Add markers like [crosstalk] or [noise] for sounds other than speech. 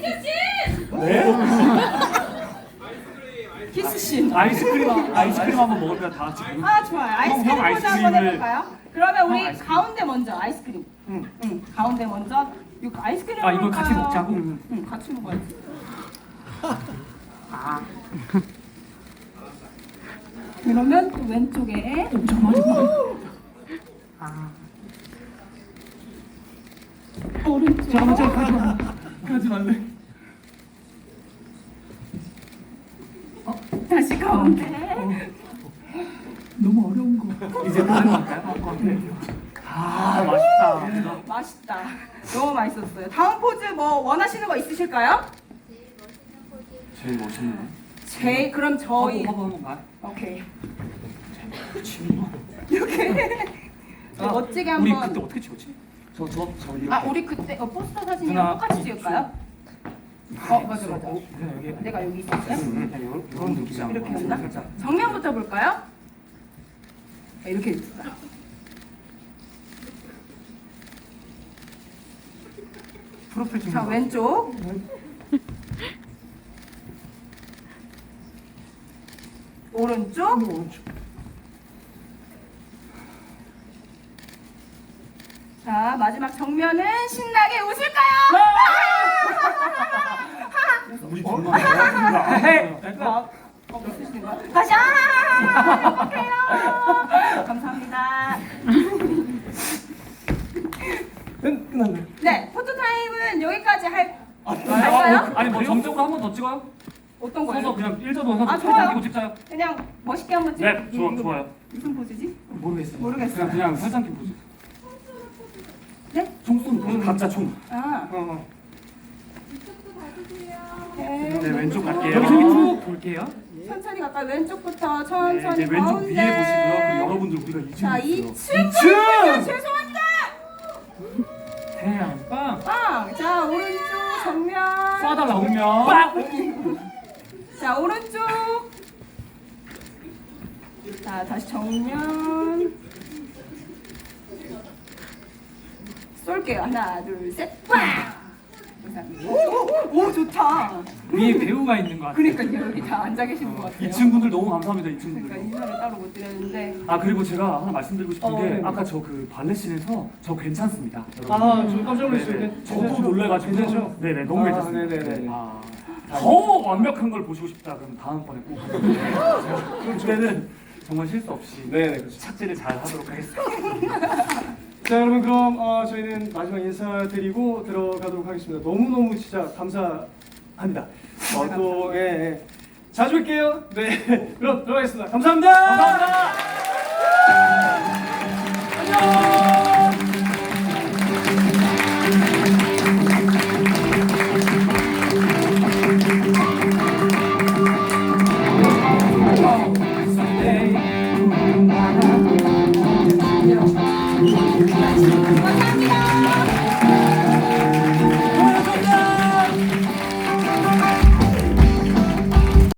네? 키스씬. 아이스크림 아이스크림 한번 먹을까 다 같이. 아 좋아요. 아이스크림 형 한번 아이스크림을- 해볼까요? 그러면 우리 형 아이스크림. 가운데 먼저 아이스크림. 응. 응. 가운데 먼저 이거 아이스크림 아 이걸 같이 먹을까요? 먹자고. 응. 응 같이 먹어야지. 아. [laughs] 그러면 또 왼쪽에 아. 오른쪽. 잠깐만 잠깐만. 하지 말래. 다시 가운데. 너무 어려운 거. 이제 다른 거 할까요? 네. 아 맛있다. 맛있다. 너무 맛있었어요. 다음 포즈 뭐 원하시는 거 있으실까요? 제일 멋있네. 제일 그럼 저희 화보 한번 봐. 오케이 취미. 이렇게 멋지게 아, 우리 한번. 그때 어떻게 찍었지? 저 저 저 이렇게. 아 우리 그때 어, 포스터 사진이랑 누나, 똑같이 이 찍을까요? 어 맞아 맞아. 어, 그냥 여기. 내가 여기 있었어요? 응, 이런 이런 느낌. 이렇게 했나? 정면부터 볼까요? 네, 이렇게 있어요. 프로필 찍는 자 거. 왼쪽. 오른쪽. 오른쪽. 자 마지막 정면은 신나게 웃을까요? [laughs] 우리 둘만. 헤이. 어, 어, 웃으시는 거야? 다시 아! 행복해요. 감사합니다. 끝 끝났네. 네 포토 타임은 여기까지 할 아, 할까요? 아니 뭐 정적으로 한 번 더 찍어요? 어떤 서서 거예요? 그냥 일자로 서서 아, 좋아요. 찍고 찍자요. 그냥 멋있게 한번 찍. 네, 좋아, 좋아요. 무슨 포즈지? 모르겠어요. 모르겠어요. 그냥 그냥 설상기 보지. 네? 총 쏘는 거. 각자 총. 아. 어, 어. 네. 네 왼쪽 갈게요. 여기서 쭉 볼게요. 천천히 갈까요? 왼쪽부터 네, 천천히 이제 왼쪽 가운데. 위에 보시고요. 그리고 여러분들 우리가 2층 자, 있어요. 2층. 2층! 죄송합니다. 태양 빵. 빵. 자, 오른쪽 정면. 쏴달라. 정면. 빵. 자, 오른쪽. 자, 다시 정면. 쏠게요. 하나, 둘, 셋. 빵. 감사합니다. 오, 오, 오, 좋다. 위에 배우가 있는 것 같아요. 그러니까요. 여기 다 앉아 계신 것 같아요. 2층 분들 너무 감사합니다. 2층 그러니까. 인사를 따로 못 드렸는데. 아 그리고 제가 하나 말씀드리고 싶은 어, 게 네. 아까 저 그 발레씬에서 저 괜찮습니다. 여러분. 아, 저 깜짝 놀랐어요. 저도? 놀래가지고 괜찮죠? 네네 너무 아, 괜찮습니다. 네네네. 네. 아, 더 완벽한 걸 보시고 싶다 그러면 다음번에 꼭 [laughs] 그때는 정말 실수 없이 네네 그렇죠. 착지를 잘 하도록 하겠습니다. [laughs] 자 여러분 그럼 어, 저희는 마지막 인사드리고 들어가도록 하겠습니다. 너무 너무 진짜 감사합니다. 어, 또 예, 예. 자주 뵐게요. 네 [laughs] 그럼 들어가겠습니다. 감사합니다. 감사합니다.